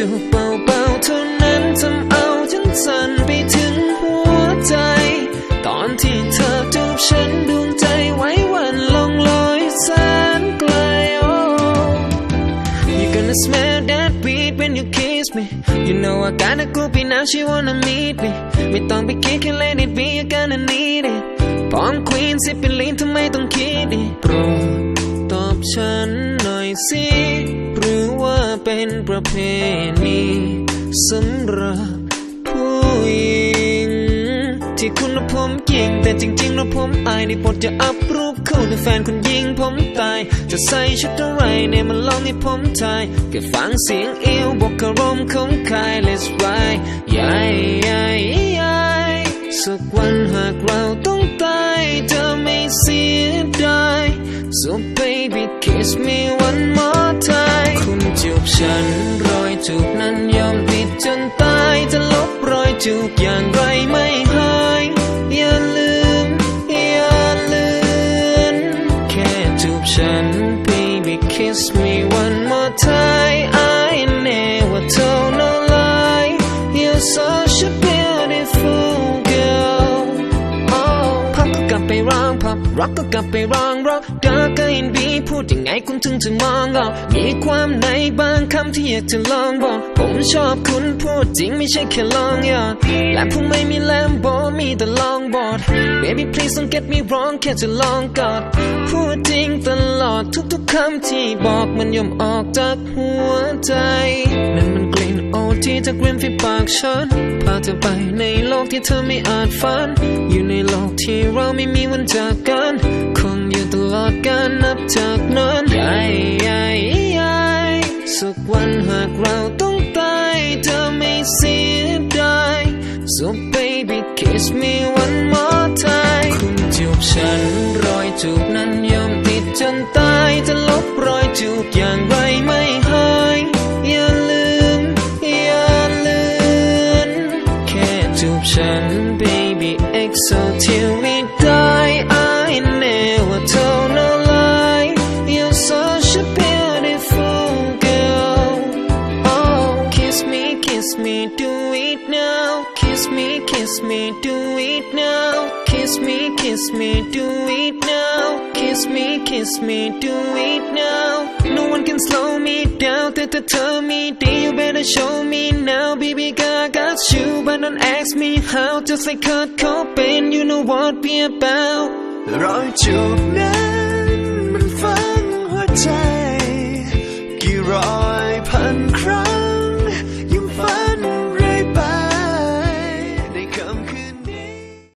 จูบเบาๆเท่านั้นทำเอาฉันสั่นไปถึงหัวใจ ตอนที่เธอจูบฉันดวงใจไว้วันลองลอยแสนไกล oh You gonna smell that weed when you kiss me You know I gotta groupie now she wanna meet me ไม่ต้องไปคิดแค่ let it be you gonna need it พร้อม queen สิเป็นลีนทำไมต้องคิดดิโปรดตอบฉัน อยสิหรือว่าเป็นประเพณีสำหรับผู้หญิง ที่คุณและผมยิง แต่จริงๆแล้วผมอายในปดจะอัพรูปคู่ในแฟนคุณยิงผมตาย จะใส่ชุดอะไรเนี่ยมันลองให้ผมทายแค่ฟังเสียงเอวบอกอารมณ์ขอ จูบนั้นยอมติดจนตายจะลบรอยจูบอย่างไรไม่หายอย่าลื ร็อกก็กลับไปร้องร็อกดาร์กก็เห็นบีพูดยังไงคุณถึงจะมองออกมีความในบางคำที่อยากจะลองบอก ผมชอบคุณพูดจริงไม่ใช่แค่ลองยอดและผมไม่มีแลมโบมีแต่ลองบอด baby please don't get me wrong แค่จะลองกอดพูดจริงตลอดทุกๆคำที่บอกมันย่อมออกจากหัวใจนั่นมันกลิ่น โอที่จากริมฝีปากฉัน พาเธอไปในโลกที่เธอไม่อาจฝัน อยู่ในโลกที่เราไม่มีวันจากกัน คงอยู่ตลอดกาลนับจากนั้นยายยายยายสักวันหากเราต้องตายเธอไม่เสียดาย so baby kiss me one more time คุณจูบฉันรอยจูบนั้นยอมติดจนตายจะลบรอยจูบอย่างไรไม่ 괜찮은 baby EXO till we die. I never told no lie. You're such a beautiful girl. Oh, kiss me, kiss me, do it now. Kiss me, kiss me, do it now. Kiss me, kiss me, do it now. Kiss me, kiss me, do it now. No one can slow me down, t -t turn me down You better show me now, baby girl I got you but don't ask me how just like Kurt Cobain you know what we about รอยจูบนั้น